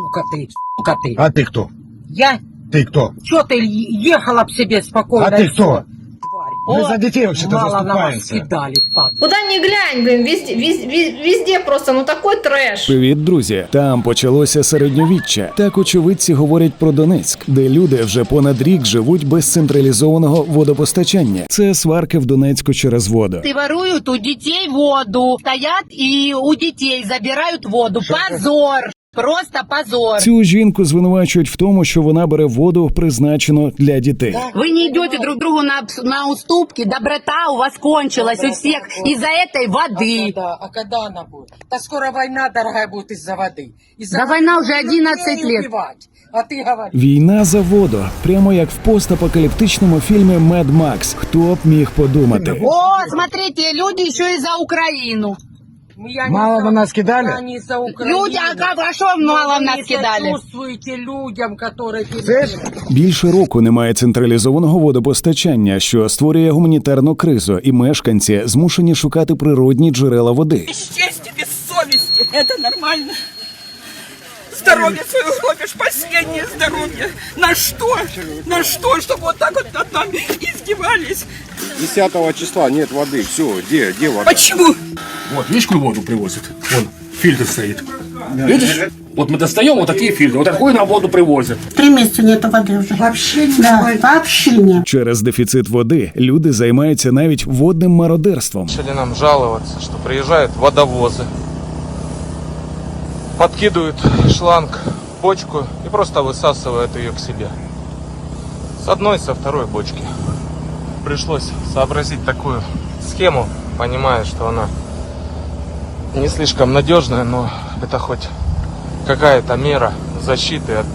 сука ты, сука ты. А ты кто? Я? Ты кто? Чё ты е- ехала б себе спокойно? А ты и кто? всё, Тварь. Мы О, за детей вообще-то Мало на вас заступаемся. кидали, падла. Куда ни глянь, блин, везде, везде, везде просто, ну такой трэш. Привіт, друзі! Там почалося середньовіччя. Так очевидці говорять про Донецьк, де люди вже понад рік живуть без централізованого водопостачання. Це сварки в Донецьку через воду. Ты воруют у детей воду. Стоят и у детей забирают воду. Позор. Просто позор. Цю жінку звинувачують в тому, що вона бере воду, призначену для дітей. Вы не идете друг другу на, на уступки. Доброта у вас кончилась у всех из-за этой воды. А когда, а когда она будет? Да скоро война, дорогая, будет из-за воды. Из-за Да воды война будут уже 11 людей лет. убивать. А ты говоришь. Війна за воду, прямо як в постапокаліптичному фільмі Мед Макс. Хто б міг подумати? О, смотрите, люди еще и за Украину. Я не Мало за- на нас кидали? Я не за Украину. Люди, а как, а что Но мало вы нас не кидали? сочувствуете людям, которые Слышь? Більше року немає централізованого водопостачання, що створює гуманітарну кризу, і мешканці змушені шукати природні джерела води. без чести, без совести. Это нормально. Здоровье свое гробишь, последнее здоровье. На что? На что? Чтобы вот так вот над нами издевались. 10 числа нет воды. Все, где, где вода? Почему? Вот, видишь, какую воду привозят? Вон, фильтр стоит. Видишь? Вот мы достаем вот такие фильтры. Вот такую нам воду привозят. Три месяца нету воды уже. Вообще не да, вообще нет. Через дефіцит води люди займаються навіть водним мародерством. Начали нам жаловаться, что приезжают водовозы, подкидывают шланг в бочку и просто высасывают ее к себе. С одной, со второй бочки. Пришлось сообразить такую схему, понимая, что она не слишком надежная, но это хоть какая-то мера защиты от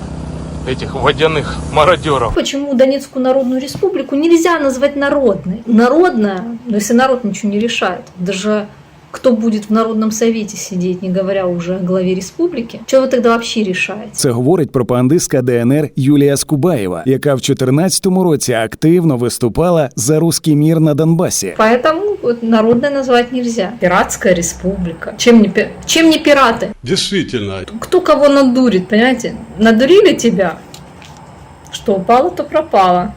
этих водяных мародеров. Почему Донецкую Народную Республику нельзя назвать народной? Народная, но если народ ничего не решает, даже кто будет в Народном Совете сидеть, не говоря уже о главе республики, что вы тогда вообще решаете? Це говорить пропагандистка ДНР Юлія Скубаєва, яка в 2014 році активно виступала за руський мір на Донбасі. Поэтому вот народной назвать нельзя. Пиратская республика. Чем не, пи- чем не пираты? Действительно. Кто кого надурит, понимаете? Надурили тебя, что упало, то пропало.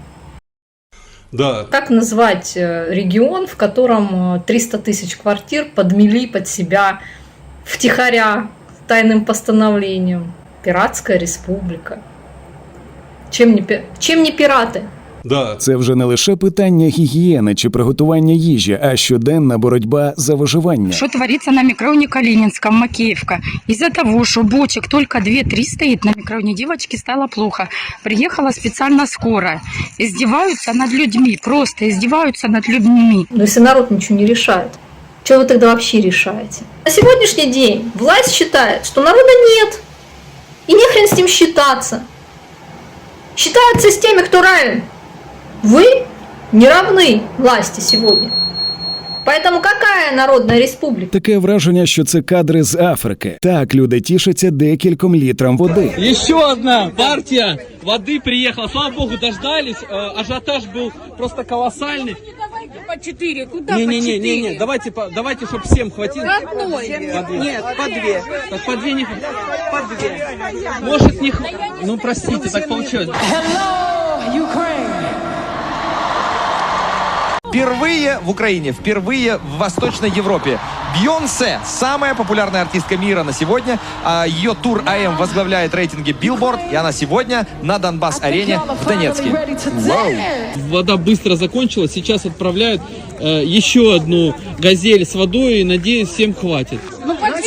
Да. Как назвать э, регион, в котором э, 300 тысяч квартир подмели под себя втихаря тайным постановлением? Пиратская республика. Чем не, чем не пираты? Да. Це вже не лише питання гігієни чи приготування їжі, а щоденна боротьба за виживання. Что творится на микроне Калининском, Макеевка? Из-за того, что бочек только 2-3 стоит на микроне, девочке стало плохо. Приехала специально скорая. Издеваются над людьми, просто издеваются над людьми. Но если народ ничего не решает, что вы тогда вообще решаете? На сегодняшний день власть считает, что народа нет. И не хрен с ним считаться. Считаются с теми, кто равен. Вы не равны власти сегодня. Поэтому какая народная республика? Таке враження, що це кадри з Африки. Так люди тішаться декільком літрам води. Еще одна партия воды приехала. Слава богу, дождались. Э, Ажиотаж был просто колоссальный. По четыре. Куда Не, не, не, не, не. Давайте, по- давайте, чтобы всем хватило. По две. Нет, по две. Так по две не хватит. По две. Может не хватит. Ну простите, так получилось. Впервые в Украине, впервые в Восточной Европе. Бьонсе, самая популярная артистка мира на сегодня. А Ее тур АМ возглавляет рейтинги Billboard. И она сегодня на Донбасс-арене в Донецке. Вау. Вода быстро закончилась. Сейчас отправляют э, еще одну газель с водой. И надеюсь, всем хватит.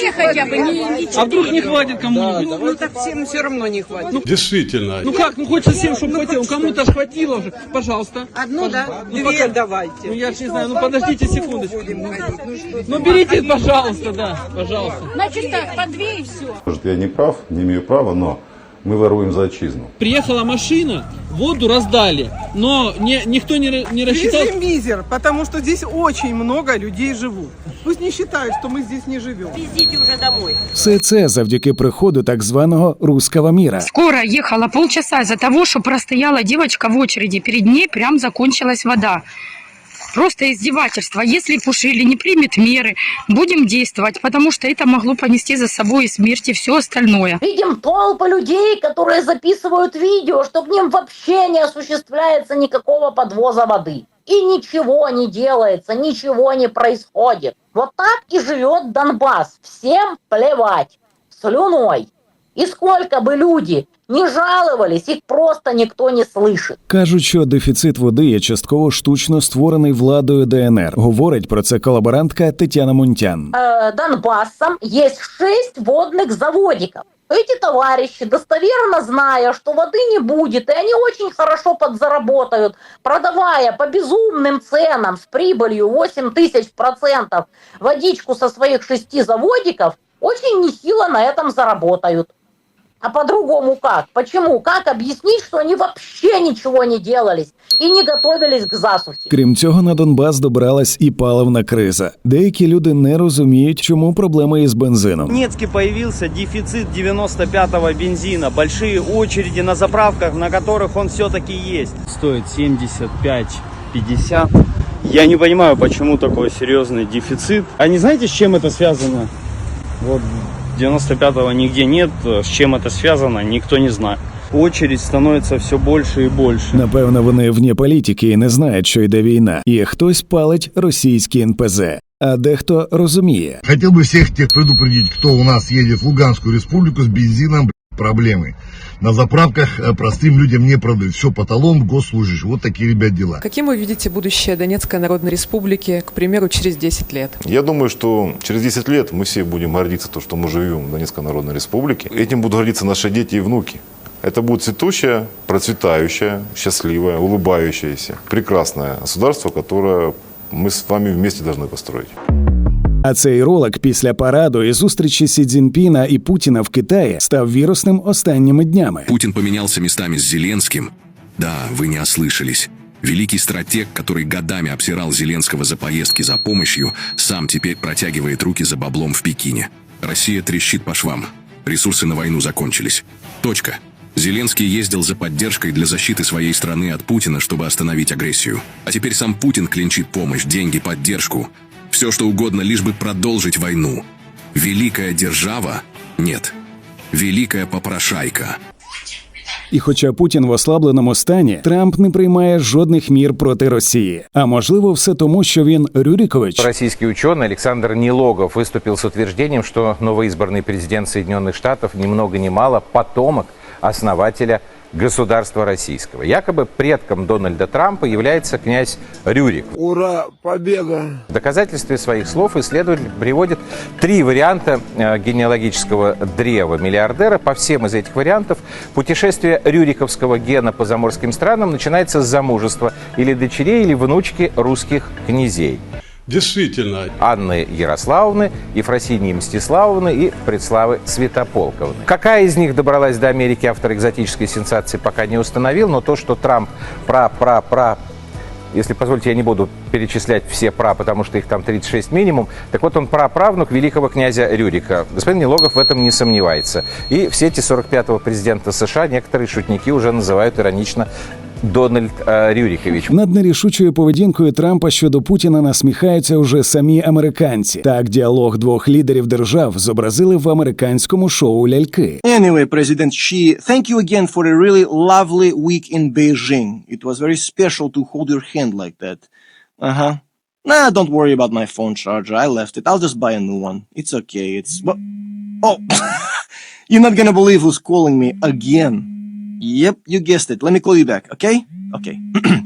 Ну, две хотя бы. Не, не А вдруг не хватит кому-нибудь? Ну так всем все равно не хватит. Действительно. Ну как, ну хочется всем, чтобы хватило. Ну, Кому-то ж хватило уже. Пожалуйста. Одну, да? Ну, Две пока- давайте. Ну я ж не знаю, ну подождите секундочку. Ну что Ну берите, пожалуйста, да, пожалуйста. Значит так, по две и все. Может, я не прав, не имею права, но мы воруем за отчизну. Приехала машина, воду раздали, но не, никто не, не рассчитал. мизер, потому что здесь очень много людей живут. Пусть не считают, что мы здесь не живем. Везите уже домой. Все це завдяки приходу так званого руского міра. Скорая ехала полчаса из-за того, что простояла девочка в очереди. Перед ней прям закончилась вода. Просто издевательство. Если Пушили не примет меры, будем действовать, потому что это могло понести за собой и смерть, и все остальное. Видим толпы людей, которые записывают видео, что к ним вообще не осуществляется никакого подвоза воды. И ничего не делается, ничего не происходит. Вот так и живет Донбасс. Всем плевать. Слюной. И сколько бы люди не жаловались, их просто никто не слышит. Кажуть, що дефіцит води є частково штучно створений владою ДНР. Говорить про це колаборантка Тетяна Мунтян. Э, Донбассом есть шесть водных заводиков. Эти товарищи, достоверно зная, что воды не будет, и они очень хорошо подзаработают, продавая по безумным ценам с прибылью 8 тысяч процентов водичку со своих шести заводиков, очень нехило на этом заработают. А по-другому как? Почему? Как объяснить, что они вообще ничего не делались и не готовились к засухе? Крім цього, на Донбас добралась і паливна криза. Деякі люди не розуміють, чому проблеми із бензином. В Донецке появился дефицит 95-го бензина. Большие очереди на заправках, на которых он все-таки есть. Стоит 75-50. Я не понимаю, почему такой серьезный дефицит. А не знаете, с чем это связано? Вот 95-го нигде нет. С чем это связано, никто не знает. Очередь становится все больше и больше. Напевно, вони вне політики і не знають, що йде війна, і хтось палить російські НПЗ, а дехто розуміє. Хотел бы всех тех предупредить, кто у нас едет в Луганскую республику с бензином, блядь, проблемы. На заправках э, простым людям не продают. Все по талону госслужащих. Вот такие, ребят, дела. Каким вы видите будущее Донецкой Народной Республики, к примеру, через 10 лет? Я думаю, что через 10 лет мы все будем гордиться, то, что мы живем в Донецкой Народной Республике. Этим будут гордиться наши дети и внуки. Это будет цветущее, процветающее, счастливое, улыбающееся, прекрасное государство, которое мы с вами вместе должны построить. А цей ролик після параду і зустрічі Сі Цзіньпіна і Путіна в Китаї став вірусним останніми днями. Путин поменялся местами с Зеленским. Да, вы не ослышались. Великий стратег, который годами обсирал Зеленского за поездки за помощью, сам теперь протягивает руки за баблом в Пекине. Россия трещит по швам. Ресурсы на войну закончились. Точка. Зеленский ездил за поддержкой для защиты своей страны от Путина, чтобы остановить агрессию. А теперь сам Путин клинчит помощь, деньги, поддержку. Все что угодно, лишь бы продолжить войну. Великая держава? Нет. Великая попрошайка. І хоча Путін в ослабленому стані, Трамп не приймає жодних мір проти Росії. А можливо, все тому, що він Рюрікович. Российский ученый Александр Нилогов выступил с утверждением, что новоизбранный президент Соединенных Штатов ни много ни мало потомок основателя государства российского. Якобы предком Дональда Трампа является князь Рюрик. Ура, победа! В доказательстве своих слов исследователь приводит три варианта э, генеалогического древа миллиардера. По всем из этих вариантов путешествие рюриковского гена по заморским странам начинается с замужества или дочерей, или внучки русских князей. Действительно. Анны Ярославовны, Ефросинии Мстиславовны и Предславы Святополковны. Какая из них добралась до Америки, автор экзотической сенсации пока не установил, но то, что Трамп пра-пра-пра если позволите, я не буду перечислять все пра, потому что их там 36 минимум. Так вот, он праправнук великого князя Рюрика. Господин Нелогов в этом не сомневается. И в сети 45-го президента США некоторые шутники уже называют иронично Дональд э, Рюрикович. Над нерішучою поведінкою Трампа щодо Путіна насміхаються уже самі американці. Так, діалог двох лідерів держав зобразили в американському шоу ляльки. Anyway, President Xi, thank you again for a really lovely week in Beijing. It was very special to hold your hand like that. Uh huh. Nah, don't worry about my phone charger. I left it. I'll just buy a new one. It's okay. It's. Oh! You're not gonna believe who's calling me again. Yep, you guessed it. Let me call you back, okay? Okay.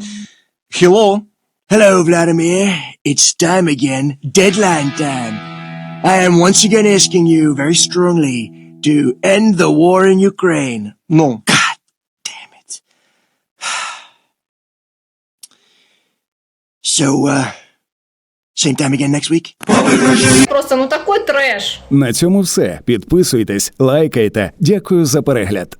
Hello? Hello, Vladimir. It's time again. Deadline time. I am once again asking you very strongly to end the war in Ukraine. No. God damn it. So, uh, same time again next week? Просто ну такой трэш. На цьому все. Підписуйтесь, лайкайте. Дякую за перегляд.